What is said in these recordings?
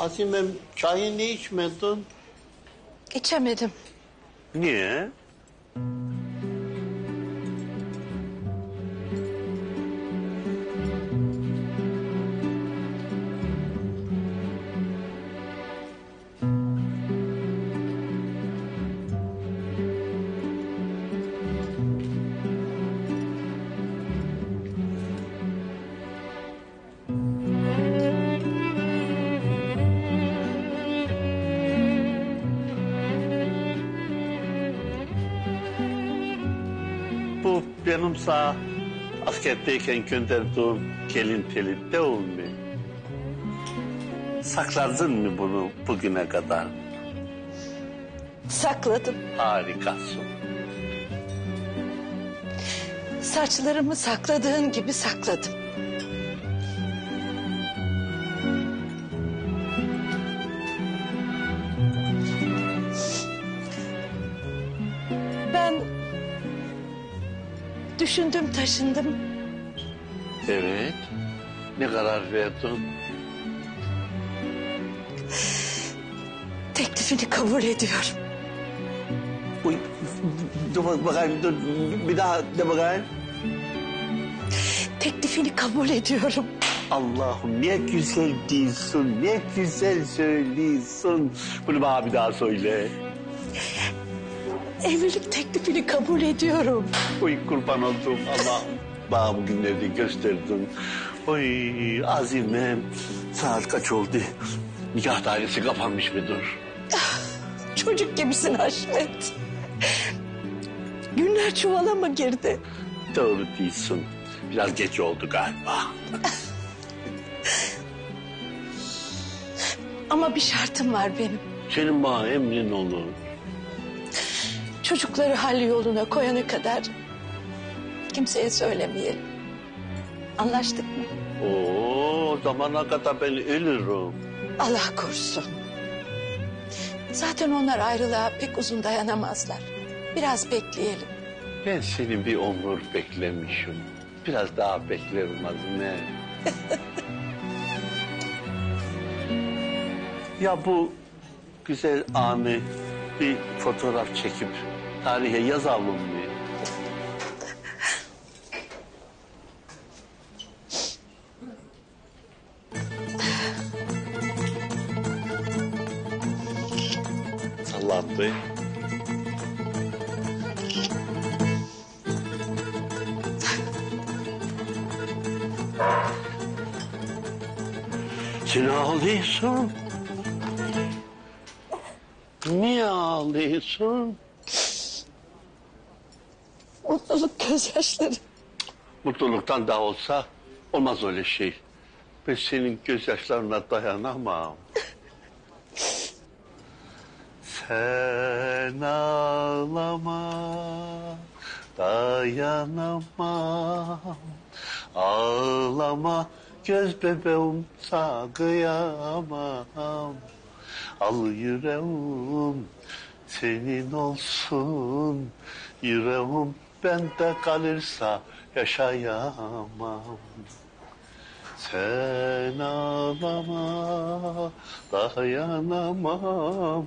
Azimem çayı ne içmedin? İçemedim. Niye? Bu benim sağ askerdeyken gönderdiğim gelin teli değil mi? Sakladın mı bunu bugüne kadar? Sakladım. Harikasın. Saçlarımı sakladığın gibi sakladım. Düşündüm taşındım. Evet. Ne karar verdin? Teklifini kabul ediyorum. Uy, dur bakayım, dur. Bir daha de bakayım. Teklifini kabul ediyorum. Allah'ım ne güzel diyorsun, ne güzel söylüyorsun. Bunu bana bir daha söyle. Evlilik teklifini kabul ediyorum. Oy kurban oldum Allah bana bu günleri gösterdin. Oy azimem saat kaç oldu? Nikah dairesi kapanmış mıdır? Çocuk gibisin Haşmet. Günler çuvala mı girdi? Doğru değilsin. Biraz geç oldu galiba. Ama bir şartım var benim. Senin bana emrin olur. Çocukları hal yoluna koyana kadar kimseye söylemeyelim. Anlaştık mı? Oo, zamana kadar ben ölürüm. Allah korusun. Zaten onlar ayrılığa pek uzun dayanamazlar. Biraz bekleyelim. Ben seni bir ömür beklemişim. Biraz daha beklerim Azime. ya bu güzel anı bir fotoğraf çekip tarihe yazalım mı? Sallandı. Sen ağlıyorsun. Niye ağlıyorsun? Gözyaşları. Mutluluktan da olsa olmaz öyle şey. Ben senin gözyaşlarına dayanamam. Sen ağlama, dayanamam. Ağlama, göz bebeğim sakıyamam. Al yüreğim senin olsun. Yüreğim bende kalırsa yaşayamam. Sen ağlama, dayanamam.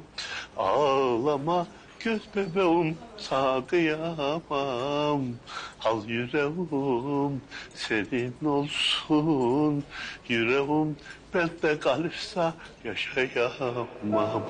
Ağlama, göz bebeğim sakıyamam. Al yüreğim senin olsun. Yüreğim bende kalırsa yaşayamam.